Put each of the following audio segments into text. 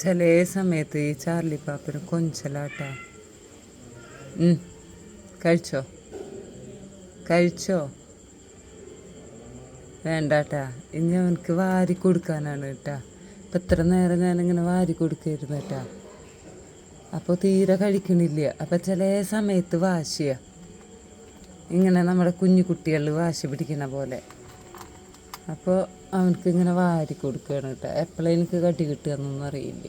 ചില സമയത്ത് ഈ ചാർലി പാപ്പിന് കൊഞ്ചലാട്ടാ. കഴിച്ചോ? കഴിച്ചോ? വേണ്ടാട്ടാ ഇനി അവനക്ക് വാരി കൊടുക്കാനാണ് കേട്ടാ ഇപ്പം ഇത്ര നേരം ഞാനിങ്ങനെ വാരി കൊടുക്കായിരുന്നു കേട്ടാ അപ്പോൾ തീരെ കഴിക്കണില്ല. അപ്പം ചില സമയത്ത് വാശിയാണ് ഇങ്ങനെ നമ്മുടെ കുഞ്ഞു കുട്ടികൾ വാശി പിടിക്കുന്ന പോലെ. അപ്പോൾ അവനക്ക് ഇങ്ങനെ വാരി കൊടുക്കുകയാണ് കേട്ടോ. എപ്പോഴാണ് എനിക്ക് കടി കിട്ടുകയെന്നൊന്നും അറിയില്ല.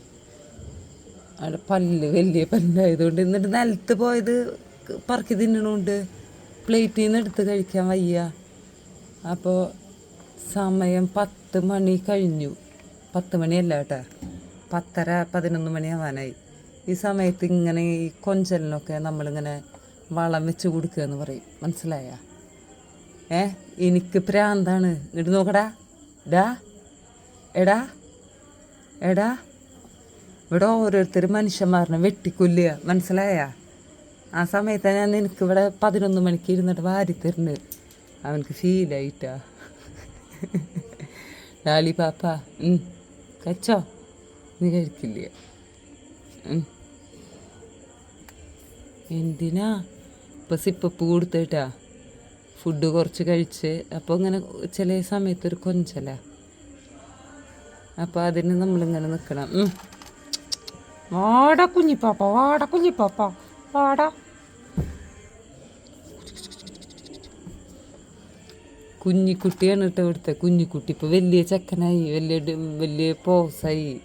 അവിടെ പല്ല് വലിയ പല്ലായതുകൊണ്ട് എന്നിട്ട് നിലത്ത് പോയത് പറക്കി തിന്നണുണ്ട്. പ്ലേറ്റിൽ നിന്ന് എടുത്ത് കഴിക്കാൻ വയ്യ. അപ്പോൾ സമയം പത്ത് മണി കഴിഞ്ഞു. പത്ത് മണിയല്ല കേട്ടോ. പത്തര പതിനൊന്ന് മണിയാവാനായി ഈ സമയത്ത് ഇങ്ങനെ ഈ കൊഞ്ചലിനൊക്കെ നമ്മളിങ്ങനെ വളം വെച്ച് കൊടുക്കുക എന്ന് പറയും. മനസ്സിലായ? ഏ? എനിക്ക് പ്രാന്താണ് ഇങ്ങോട്ട് നോക്കടാ. ഡാ. എടാ. എടാ. ഇവിടെ ഓരോരുത്തർ മനുഷ്യന്മാരനെ വെട്ടിക്കൊല്ലുക. മനസ്സിലായ? ആ സമയത്ത് ഞാൻ നിനക്ക് ഇവിടെ പതിനൊന്ന് മണിക്ക് ഇരുന്നിട്ട് വാരി തരുന്നു. അവനക്ക് ഫീലായിട്ടാ ലാലി പാപ്പ. കച്ചോ നീ കഴിക്കില്ല. എന്തിനാ? ഇപ്പം സിപ്പ് കൊടുത്തേട്ടാ. ഫുഡ് കുറച്ച് കഴിച്ച് അപ്പോൾ ഇങ്ങനെ ചില സമയത്തൊരു കൊഞ്ചല. അപ്പോൾ അതിന് നമ്മളിങ്ങനെ നിൽക്കണം വാട കുഞ്ഞിപ്പാപ്പ വാട കുഞ്ഞിപ്പാപ്പ വാട. കുഞ്ഞിക്കുട്ടിയാണ് കേട്ടോ ഇവിടുത്തെ കുഞ്ഞിക്കുട്ടി. ഇപ്പോൾ വലിയ ചെക്കനായി വലിയ വലിയ പോസായി.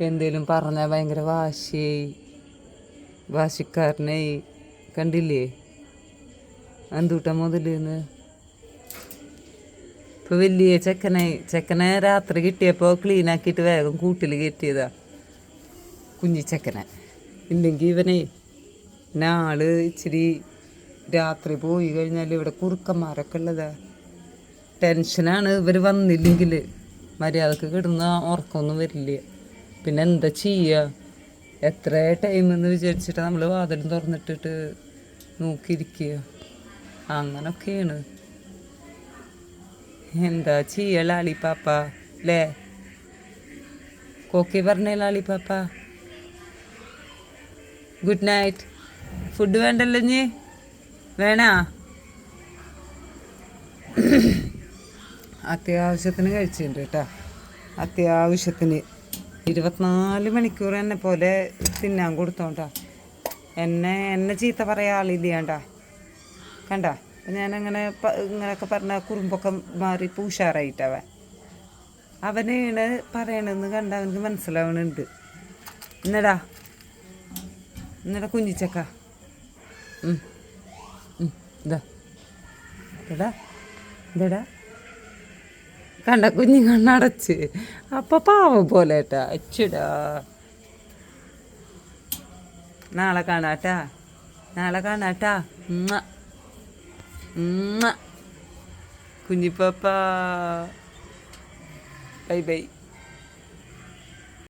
എന്തേലും പറഞ്ഞാൽ ഭയങ്കര വാശിയായി. വാശിക്കാരനായി. കണ്ടില്ലേ? എന്തുട്ടാ മുതലിന്ന് ഇപ്പൊ വലിയ ചെക്കനായി ചെക്കനെ രാത്രി കിട്ടിയപ്പോൾ ക്ലീൻ ആക്കിയിട്ട് വേഗം കൂട്ടിൽ കയറ്റിയതാ. കുഞ്ഞി ചെക്കനെ. ഇല്ലെങ്കിൽ ഇവനെ നാൾ ഇച്ചിരി രാത്രി പോയി കഴിഞ്ഞാൽ ഇവിടെ കുറുക്കന്മാരൊക്കെ ഉള്ളതാ. ടെൻഷനാണ് ഇവർ വന്നില്ലെങ്കിൽ മര്യാദയ്ക്ക് കിടന്ന ഉറക്കമൊന്നും വരില്ല. പിന്നെ എന്താ ചെയ്യുക എത്ര ടൈം എന്ന് വിചാരിച്ചിട്ട് നമ്മൾ വാതിലും തുറന്നിട്ടിട്ട് നോക്കിയിരിക്കുക അങ്ങനൊക്കെയാണ്. എന്താ ചെയ്യ പാപ്പ അല്ലേ കോക്കി പറഞ്ഞേ പാപ്പ ഗുഡ് നൈറ്റ്. ഫുഡ് വേണ്ടല്ലോ ഇനി വേണാ? അത്യാവശ്യത്തിന് കഴിച്ചിട്ടുണ്ട് കേട്ടോ. അത്യാവശ്യത്തിന്. ഇരുപത്തിനാല് മണിക്കൂർ എന്നെ പോലെ തിന്നാൻ കൊടുത്തോണ്ടാ. എന്നെ എന്നെ ചീത്ത പറയാൻ ആളില്ലാണ്ടാ കണ്ട? അപ്പം ഞാനങ്ങനെ ഇങ്ങനെയൊക്കെ പറഞ്ഞ കുറുമ്പൊക്കെ മാറി ഇപ്പം ഉഷാറായിട്ടവൻ അവനെയാണ് പറയണമെന്ന് കണ്ട അവനക്ക് മനസ്സിലാവണുണ്ട്. എന്നടാ എന്നടാ കുഞ്ഞിച്ചക്ക. കണ്ട കുഞ്ഞി കണ്ണടച്ച്. അപ്പൊ പാവം പോലെ ഏട്ടാ. അച്ചുടാ. നാളെ കാണാട്ടാ. നാളെ കാണാട്ടാ. Kunjippappa bye bye